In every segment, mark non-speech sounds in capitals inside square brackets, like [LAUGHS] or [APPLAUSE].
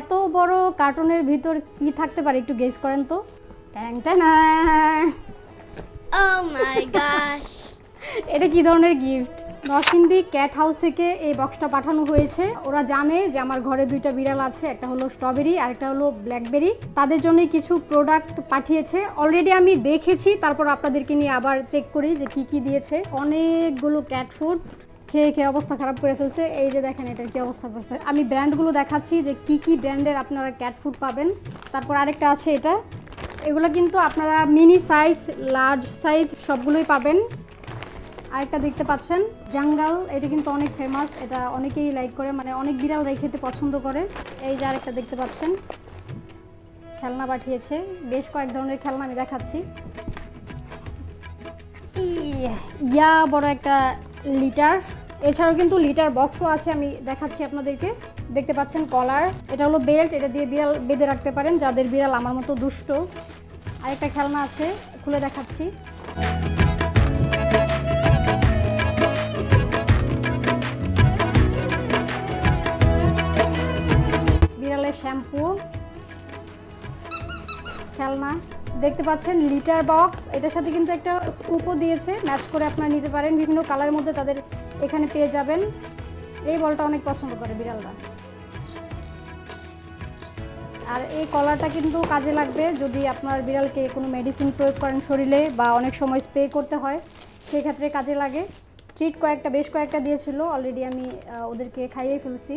এত বড় কার্টুনের ভিতর কি থাকতে পারে একটু গেস করেন তো? ট্যাং Oh. [LAUGHS] এটা কি ধরনের গিফট নরসিংদী ক্যাট হাউস থেকে এই বক্সটা পাঠানো হয়েছে। ওরা জানে যে আমার ঘরে দুইটা বিড়াল আছে একটা হলো স্ট্রবেরি আর একটা হলো ব্ল্যাকবেরি তাদের জন্য কিছু প্রোডাক্ট পাঠিয়েছে। অলরেডি আমি দেখেছি তারপর আপনাদেরকে নিয়ে আবার চেক করি যে কি কি দিয়েছে। অনেকগুলো ক্যাট ফুড খেয়ে খেয়ে অবস্থা খারাপ করে ফেলছে। এই যে দেখেন এটার কি অবস্থা করছে। আমি ব্র্যান্ডগুলো দেখাচ্ছি যে কি কি ব্র্যান্ডের আপনারা ক্যাট ফুড পাবেন। তারপর আরেকটা আছে এটা। এগুলো কিন্তু আপনারা মিনি সাইজ লার্জ সাইজ সবগুলোই পাবেন। আরেকটা দেখতে পাচ্ছেন জাঙ্গাল এটা কিন্তু অনেক ফেমাস এটা অনেকেই লাইক করে মানে অনেক বিড়ালরাই খেতে পছন্দ করে। এই যে আরেকটা দেখতে পাচ্ছেন, খেলনা পাঠিয়েছে। বেশ কয়েক ধরনের খেলনা আমি দেখাচ্ছি। ইয়া, বড় একটা লিটার। এছাড়াও কিন্তু লিটার বক্সও আছে, আমি দেখাচ্ছি আপনাদেরকে। দেখতে পাচ্ছেন কলার। এটা হলো বেল্ট, এটা দিয়ে বিড়াল বেঁধে রাখতে পারেন, যাদের বিড়াল আমার মতো দুষ্ট। আরেকটা খেলনা আছে, খুলে দেখাচ্ছি। বিড়ালের শ্যাম্পু। খেলনা। দেখতে পাচ্ছেন লিটার বক্স এটার সাথে কিন্তু একটা স্কুপও দিয়েছে ম্যাচ করে আপনারা নিতে পারেন। বিভিন্ন কালারের মধ্যে তাদের এখানে পেয়ে যাবেন। এই বলটা অনেক পছন্দ করে বিড়ালরা। আর এই কলারটা কিন্তু কাজে লাগবে যদি আপনার বিড়ালকে কোনো মেডিসিন প্রয়োগ করেন শরীরে বা অনেক সময় স্প্রে করতে হয় সেই ক্ষেত্রে কাজে লাগে। ট্রিট কয়েকটা, বেশ কয়েকটা দিয়েছিল। অলরেডি আমি ওদেরকে খাইয়ে ফেলছি।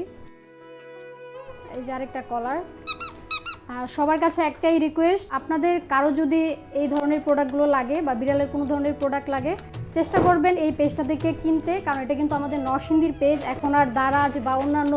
এই যে আরেকটা কলার সবার কাছে একটাই রিকোয়েস্ট আপনাদের কারও যদি এই ধরনের প্রোডাক্টগুলো লাগে বা বিড়ালের কোনো ধরনের প্রোডাক্ট লাগে, চেষ্টা করবেন এই পেজটা থেকে কিনতে, কারণ এটা কিন্তু আমাদের নরসিংদীর পেজ এখন আর দারাজ বা অন্যান্য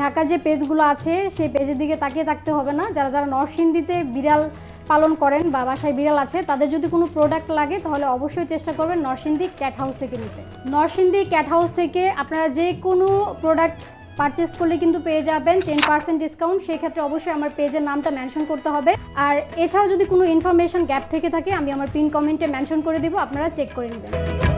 ঢাকার যে পেজগুলো আছে, সেই পেজের দিকে তাকিয়ে থাকতে হবে না। যারা যারা নরসিংদীতে বিড়াল পালন করেন বা বাসায় বিড়াল আছে, তাদের যদি কোনো প্রোডাক্ট লাগে, তাহলে অবশ্যই চেষ্টা করবেন নরসিংদী ক্যাট হাউস থেকে নিতে। নরসিংদী ক্যাট হাউস থেকে আপনারা যে কোনো প্রোডাক্ট পারচেস করলে কিন্তু পেয়ে যাবেন টেন পার্সেন্ট ডিসকাউন্ট সেই ক্ষেত্রে অবশ্যই আমার পেজের নামটা মেনশন করতে হবে। আর এছাড়াও যদি কোনো ইনফরমেশন গ্যাপ থেকে থাকে, আমি আমার পিন কমেন্টে মেনশন করে দিব। আপনারা চেক করে নেবেন।